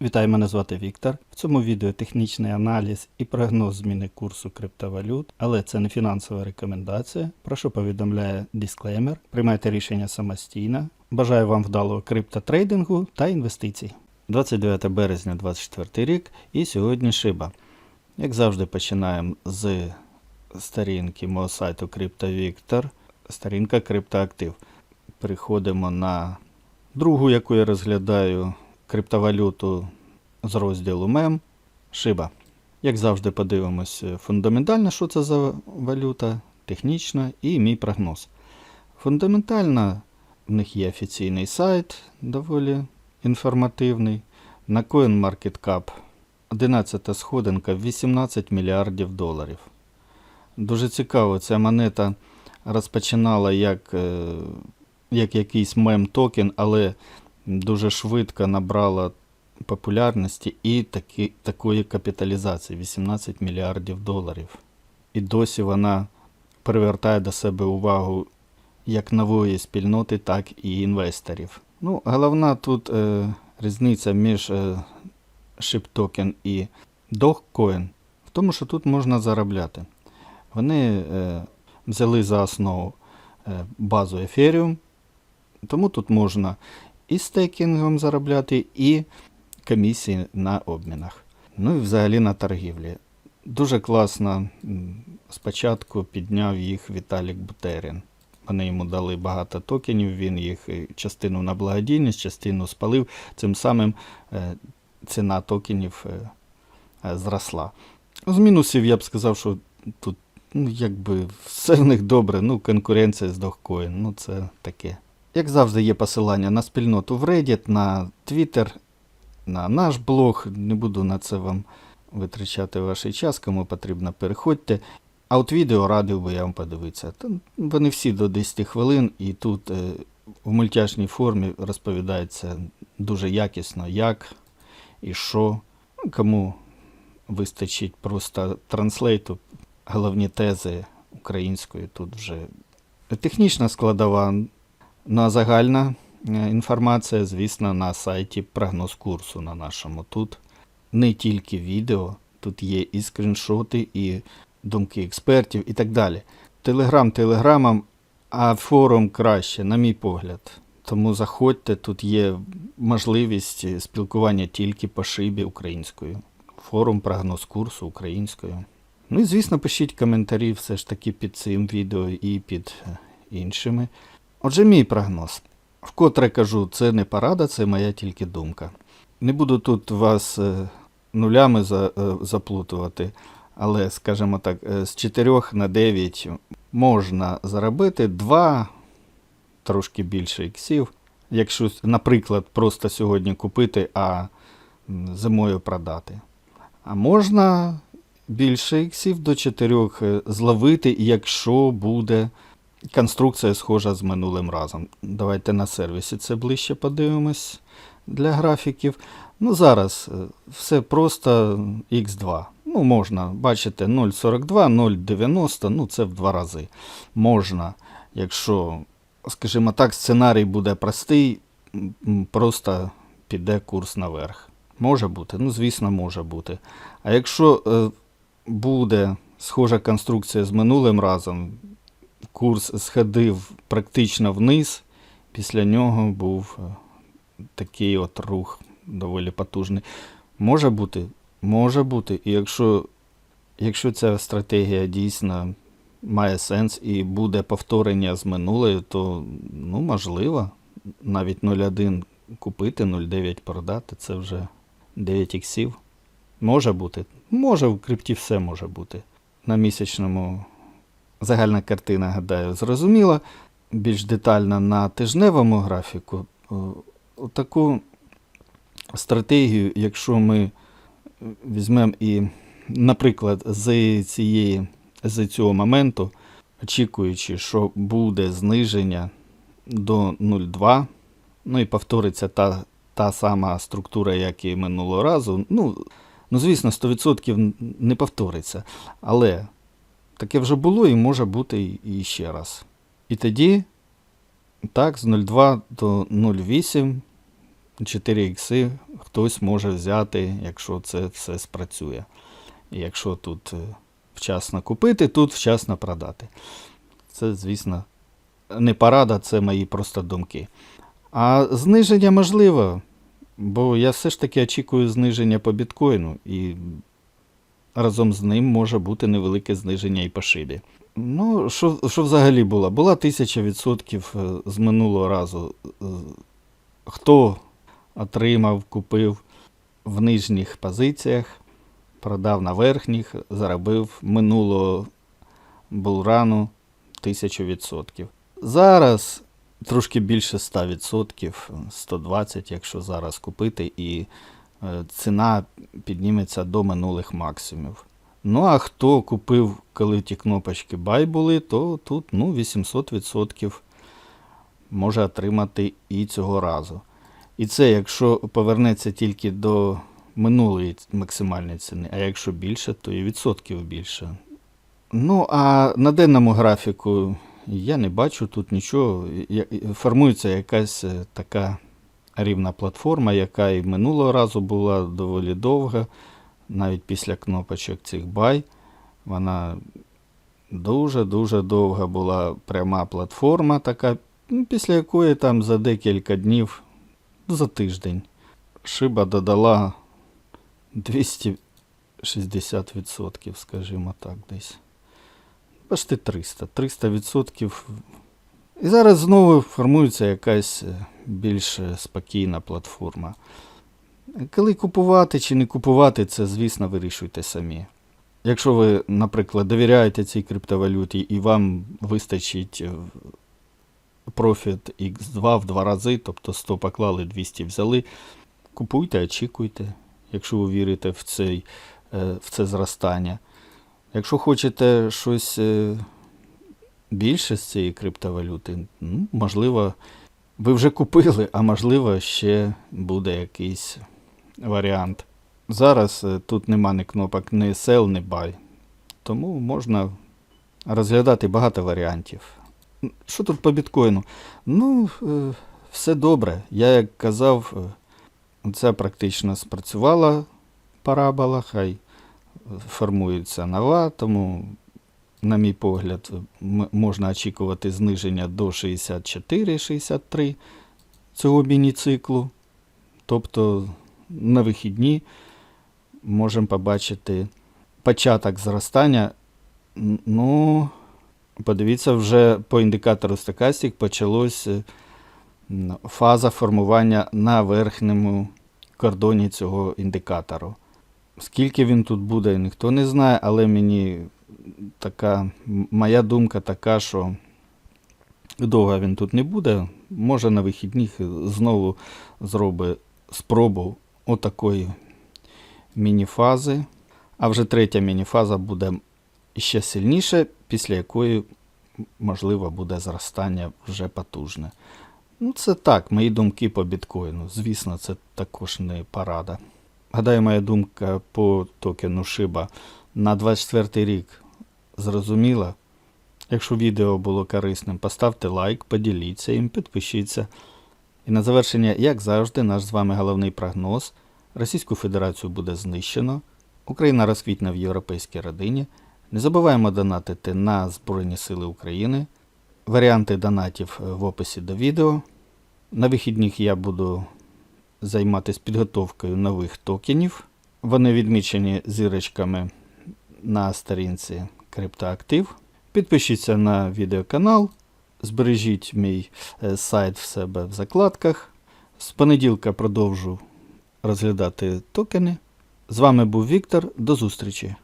Вітаю, мене звати Віктор. В цьому відео технічний аналіз і прогноз зміни курсу криптовалют, але це не фінансова рекомендація. Прошу повідомляє дисклеймер. Приймайте рішення самостійно. Бажаю вам вдалого криптотрейдингу та інвестицій. 29 березня 2024 рік і сьогодні шиба. Як завжди, починаємо з сторінки мого сайту CryptoVictor, сторінка криптоактив. Переходимо на другу, яку я розглядаю, криптовалюту з розділу мем Шиба. Як завжди, подивимось фундаментально, що це за валюта, технічно і мій прогноз. Фундаментально в них є офіційний сайт, доволі інформативний. На CoinMarketCap 11 сходинка 18 мільярдів доларів. Дуже цікаво, ця монета розпочинала як, е, як якийсь мем-токен, але дуже швидко набрала популярності і таки, такої капіталізації 18 мільярдів доларів. І досі вона привертає до себе увагу як нової спільноти, так і інвесторів. Ну, головна тут е, різниця між е, ShipToken і Dogecoin в тому, що тут можна заробляти. Вони е, взяли за основу е, базу Ethereum, тому тут можна і стейкінгом заробляти, і комісії на обмінах. Ну і взагалі на торгівлі. Дуже класно спочатку підняв їх Віталік Бутерін. Вони йому дали багато токенів, він їх е, частину на благодійність, частину спалив. Цим самим е, ціна токенів е, зросла. З мінусів я б сказав, що тут ну, якби все в них добре, ну, конкуренція з Dogecoin, ну це таке. Як завжди, є посилання на спільноту в Reddit, на Twitter, на наш блог. Не буду на це вам витрачати ваш час, кому потрібно, переходьте. А от відео радив би я вам подивитися. Вони всі до 10 хвилин, і тут е, в мультяшній формі розповідається дуже якісно, як і що. Ну, Кому вистачить просто транслейту, головні тези української тут вже технічна складова. Ну а загальна е, інформація, звісно, на сайті прогноз курсу на нашому. Тут не тільки відео, тут є і скріншоти, і думки експертів, і так далі. Телеграм телеграмом, а форум краще, на мій погляд. Тому заходьте, тут є можливість спілкування тільки по шибі українською. Форум прогноз курсу українською. Ну і звісно, пишіть коментарі все ж таки під цим відео і під е, іншими. Отже, мій прогноз. Вкотре кажу, це не порада, це моя тільки думка. Не буду тут вас е, нулями е, заплутувати, але, скажімо так, е, з 4 на 9 можна заробити 2, трошки більше іксів. Якщо, наприклад, просто сьогодні купити, а зимою продати. А можна більше іксів до 4 зловити, якщо буде конструкція схожа з минулим разом. Давайте на сервісі це ближче подивимось для графіків. Ну, зараз е, все просто X2. Ну, можна, бачите, 0,42, 0,90, ну це в два рази. Можна, якщо, скажімо так, сценарій буде простий, просто піде курс наверх. Може бути, ну, звісно, може бути. А якщо е, буде схожа конструкція з минулим разом, курс сходив практично вниз, після нього був е, такий от рух доволі потужний. Може бути, може бути. І якщо, якщо ця стратегія дійсно має сенс і буде повторення з минулої, то ну, можливо, навіть 0,1 купити, 0,9 продати, це вже 9 іксів. Може бути. Може, в крипті все може бути. На місячному загальна картина, гадаю, зрозуміла. Більш детально на тижневому графіку. Таку стратегію, якщо ми візьмемо і, наприклад, з, цієї, з цього моменту, очікуючи, що буде зниження до 0,2, ну і повториться та, та сама структура, як і минулого разу. Ну, ну звісно, 100% не повториться. Але Таке вже було і може бути і- ще раз. І тоді, так, з 0,2 до 0,8 4 ікси хтось може взяти, якщо це все спрацює. І якщо тут е, вчасно купити, тут вчасно продати. Це, звісно, не порада, це мої просто думки. А зниження можливо, бо я все ж таки очікую зниження по біткоїну, і разом з ним може бути невелике зниження і по шибі. Ну, що, що взагалі було? Була 1000% е, з минулого разу. Е, Хто отримав, купив в нижніх позиціях, продав на верхніх, заробив минулого булрану 1000%. Зараз трошки більше 100%, 120%, якщо зараз купити, і ціна підніметься до минулих максимумів. Ну, а хто купив, коли ті кнопочки buy були, то тут ну, 800% може отримати і цього разу. І це якщо повернеться тільки до минулої максимальної ціни, а якщо більше, то і відсотків більше. Ну, а на денному графіку я не бачу тут нічого. Формується якась е, така рівна платформа, яка і минулого разу була доволі довга, навіть після кнопочок цих buy. Вона дуже-дуже довга була пряма платформа, така, ну, після якої там за декілька днів, за тиждень, шиба додала 260%, скажімо так, десь. Почти 300. 300%. І зараз знову формується якась е, більш е, спокійна платформа. Коли купувати чи не купувати, це, звісно, вирішуйте самі. Якщо ви, наприклад, довіряєте цій криптовалюті і вам вистачить е, профіт X2 в два рази, тобто 100 поклали, 200 взяли, купуйте, очікуйте, якщо ви вірите в, цей, в це зростання. Якщо хочете щось з цієї криптовалюти, ну, можливо, ви вже купили, а можливо, ще буде якийсь варіант. Зараз е, тут нема ні кнопок ні sell, ні buy. Тому можна розглядати багато варіантів. Що тут по біткоїну? Ну, е, все добре. Я як казав, е, це практично спрацювала парабола, хай формується нова, тому, на мій погляд, можна очікувати зниження до 64-63 цього міні-циклу. Тобто на вихідні можемо побачити початок зростання. Ну, подивіться, вже по індикатору Stochastic почалась е, фаза формування на верхньому кордоні цього індикатору. Скільки він тут буде, ніхто не знає, але мені така, моя думка така, що довго він тут не буде. Може на вихідних знову зробить спробу отакої мініфази. А вже третя мініфаза буде ще сильніше, після якої, можливо, буде зростання вже потужне. Ну, це так, мої думки по біткоїну. Звісно, це також не порада. Гадаю, моя думка по токену Shiba на 24 рік зрозуміла. Якщо відео було корисним, поставте лайк, поділіться їм, підпишіться. І на завершення, як завжди, наш з вами головний прогноз. Російську Федерацію буде знищено, Україна розквітне в європейській родині. Не забуваємо донатити на Збройні Сили України. Варіанти донатів в описі до відео. На вихідних я буду займатися підготовкою нових токенів. Вони відмічені зірочками на сторінці Криптоактив. Підпишіться на відеоканал, збережіть мій е, сайт в себе в закладках. З понеділка продовжу розглядати токени. З вами був Віктор. До зустрічі!